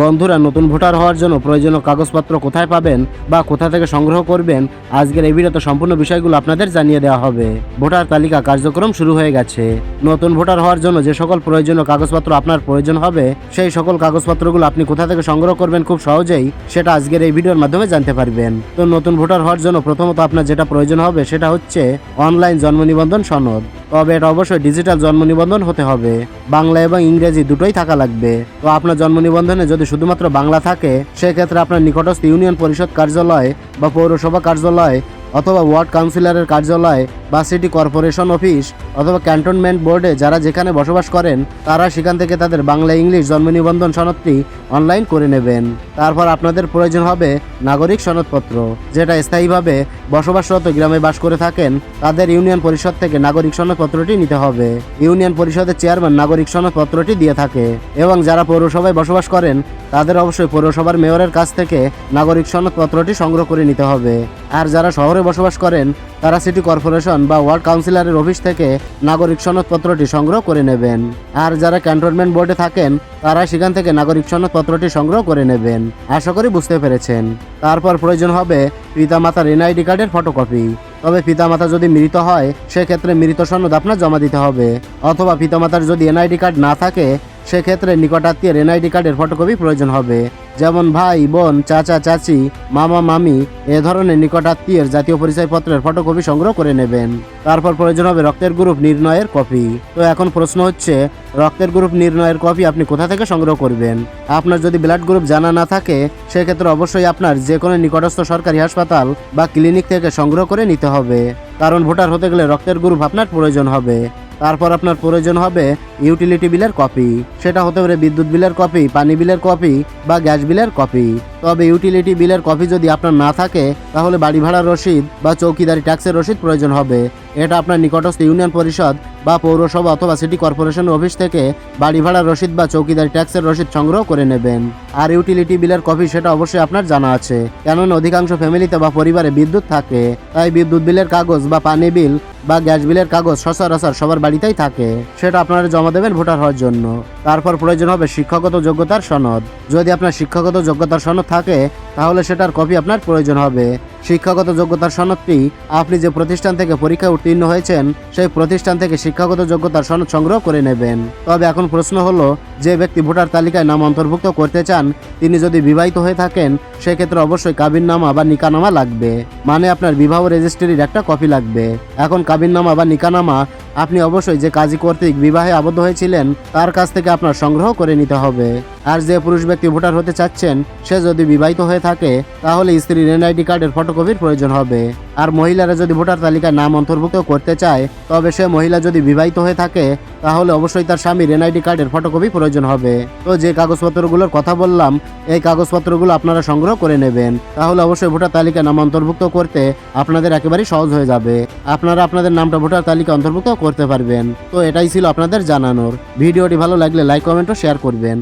বন্ধুরা, নতুন ভোটার হওয়ার জন্য প্রয়োজনীয় কাগজপত্র কোথায় পাবেন বা কোথা থেকে সংগ্রহ করবেন, আজকের এই ভিডিওতে সম্পূর্ণ বিষয়গুলো আপনাদের জানিয়ে দেওয়া হবে। ভোটার তালিকা কার্যক্রম শুরু হয়ে গেছে। নতুন ভোটার হওয়ার জন্য যে সকল প্রয়োজনীয় কাগজপত্র আপনার প্রয়োজন হবে, সেই সকল কাগজপত্রগুলো আপনি কোথা থেকে সংগ্রহ করবেন খুব সহজেই সেটা আজকের এই ভিডিওর মাধ্যমে জানতে পারবেন। তো নতুন ভোটার হওয়ার জন্য প্রথমত আপনার যেটা প্রয়োজন হবে সেটা হচ্ছে অনলাইন জন্ম নিবন্ধন সনদ। তবে এটা অবশ্যই ডিজিটাল জন্ম নিবন্ধন হতে হবে। বাংলা এবং ইংরেজি দুটোই থাকা লাগবে। তো আপনার জন্ম নিবন্ধনে যদি শুধুমাত্র বাংলা থাকে, সেক্ষেত্রে আপনার নিকটস্থ ইউনিয়ন পরিষদ কার্যালয় বা পৌরসভা কার্যালয় অথবা ওয়ার্ড কাউন্সিলরের কার্যালয় বা সিটি কর্পোরেশন অফিস অথবা ক্যান্টনমেন্ট বোর্ডে যারা যেখানে বসবাস করেন, তারা সেখান থেকে তাদের বাংলা ইংলিশ জন্ম নিবন্ধন সনদটি অনলাইন করে নেবেন। তারপর আপনাদের প্রয়োজন হবে নাগরিক সনদপত্র, যেটা স্থায়ীভাবে বসবাসরত গ্রামে বাস করে থাকেন, তাদের ইউনিয়ন পরিষদ থেকে নাগরিক সনদপত্রটি নিতে হবে। ইউনিয়ন পরিষদের চেয়ারম্যান নাগরিক সনদপত্রটি দিয়ে থাকে এবং যারা পৌরসভায় বসবাস করেন, তাদের অবশ্যই পৌরসভার মেয়রের কাছ থেকে নাগরিক সনদপত্রটি সংগ্রহ করে নিতে হবে। আর যারা শহরে বসবাস করেন তারা সিটি কর্পোরেশন বা ওয়ার্ড কাউন্সিলরের অফিস থেকে নাগরিক সনদপত্রটি সংগ্রহ করে নেবেন। আর যারা ক্যান্টনমেন্ট বোর্ডে থাকেন তারা সেখান থেকে নাগরিক সনদপত্রটি সংগ্রহ করে নেবেন। আশা করি বুঝতে পেরেছেন। তারপর প্রয়োজন হবে পিতামাতার এনআইডি কার্ডের ফটোকপি। তবে পিতামাতা যদি মৃত হয়, সেক্ষেত্রে মৃত সনদ আপনার জমা দিতে হবে। অথবা পিতামাতার যদি এনআইডি কার্ড না থাকে সেক্ষেত্রে নিকটাত্মীয়ের এনআইডি কার্ডের ফটোকপি প্রয়োজন হবে। যেমন ভাই, বোন, চাচা, চাচি, মামা, মামি, এ ধরনের নিকটাত্মীয়ের জাতীয় পরিচয়পত্রের ফটোকপি সংগ্রহ করে নেবেন। তারপর প্রয়োজন হবে রক্তের গ্রুপ নির্ণয়ের কপি তো এখন প্রশ্ন হচ্ছে, রক্তের গ্রুপ নির্ণয়ের কপি আপনি কোথা থেকে সংগ্রহ করবেন? আপনার যদি ব্লাড গ্রুপ জানা না থাকে, সেক্ষেত্রে অবশ্যই আপনার যে কোনো নিকটস্থ সরকারি হাসপাতাল বা ক্লিনিক থেকে সংগ্রহ করে নিতে হবে। কারণ ভোটার হতে গেলে রক্তের গ্রুপ আপনার প্রয়োজন হবে। তারপর আপনার প্রয়োজন হবে ইউটিলিটি বিলের কপি সেটা হতে পারে বিদ্যুৎ বিলের কপি পানি বিলের কপি বা গ্যাস বিলের কপি তবে ইউটিলিটি বিলের কপি যদি আপনার না থাকে, তাহলে বাড়ি ভাড়ার রসিদ বা চৌকিদারি ট্যাক্সের রসিদ প্রয়োজন হবে। এটা আপনার নিকটস্থ ইউনিয়ন পরিষদ বা পৌরসভা অথবা সিটি কর্পোরেশন অফিস থেকে বাড়ি ভাড়ার রসিদ বা চৌকিদারি ট্যাক্সের রসিদ সংগ্রহ করে নেবেন। আর ইউটিলিটি বিলের কপি সেটা অবশ্যই আপনার জানা আছে। কেননা অধিকাংশ ফ্যামিলিতে বা পরিবারে বিদ্যুৎ থাকে, তাই বিদ্যুৎ বিলের কাগজ বা পানি বিল বা গ্যাস বিলের কাগজ সচরাচর সবার বাড়িতেই থাকে। সেটা আপনারা জমা দেবেন ভোটার হওয়ার জন্য। তারপর প্রয়োজন হবে শিক্ষাগত যোগ্যতার সনদ। যদি আপনার শিক্ষাগত যোগ্যতার সনদ থাকে, তাহলে সেটার কপি আপনার প্রয়োজন হবে। শিক্ষাগত যোগ্যতার সনদটি আপনি যে প্রতিষ্ঠান থেকে পরীক্ষায় উত্তীর্ণ হয়েছেন, সেই প্রতিষ্ঠান থেকে শিক্ষাগত যোগ্যতার সনদ সংগ্রহ করে নেবেন। তবে এখন প্রশ্ন হলো, যে ব্যক্তি ভোটার তালিকায় নাম অন্তর্ভুক্ত করতে চান, তিনি যদি বিবাহিত হয়ে থাকেন, সেক্ষেত্রে অবশ্যই কাবিননামা বা নিকানামা লাগবে। মানে আপনার বিবাহ রেজিস্ট্রির একটা কপি লাগবে। এখন কাবিননামা বা নিকানামা আপনি অবশ্যই যে কাজী কর্তৃক বিবাহে আবদ্ধ হয়েছিলেন, তার কাছ থেকে আপনার সংগ্রহ করে নিতে হবে। আর যে পুরুষ ব্যক্তি ভোটার হতে চাচ্ছেন, সে যদি বিবাহিত হয়ে থাকে, তাহলে স্ত্রীর এনআইডি কার্ডের ফটোকপির প্রয়োজন হবে। আর মহিলারা যদি ভোটার তালিকায় নাম অন্তর্ভুক্ত করতে চায়, তবে সে মহিলা যদি বিবাহিত হয়ে থাকে, তাহলে অবশ্যই তার স্বামীর এনআইডি কার্ডের ফটোকপি প্রয়োজন হবে। তো যে কাগজপত্রগুলোর কথা বললাম, এই কাগজপত্রগুলো আপনারা সংগ্রহ করে নেবেন। তাহলে অবশ্যই ভোটার তালিকায় নাম অন্তর্ভুক্ত করতে আপনাদের একেবারেই সহজ হয়ে যাবে। আপনারা আপনাদের নামটা ভোটার তালিকা অন্তর্ভুক্ত করতে পারবেন। তো এটাই ছিল আপনাদের জানানোর। ভিডিওটি ভালো লাগলে লাইক কমেন্ট ও শেয়ার করবেন।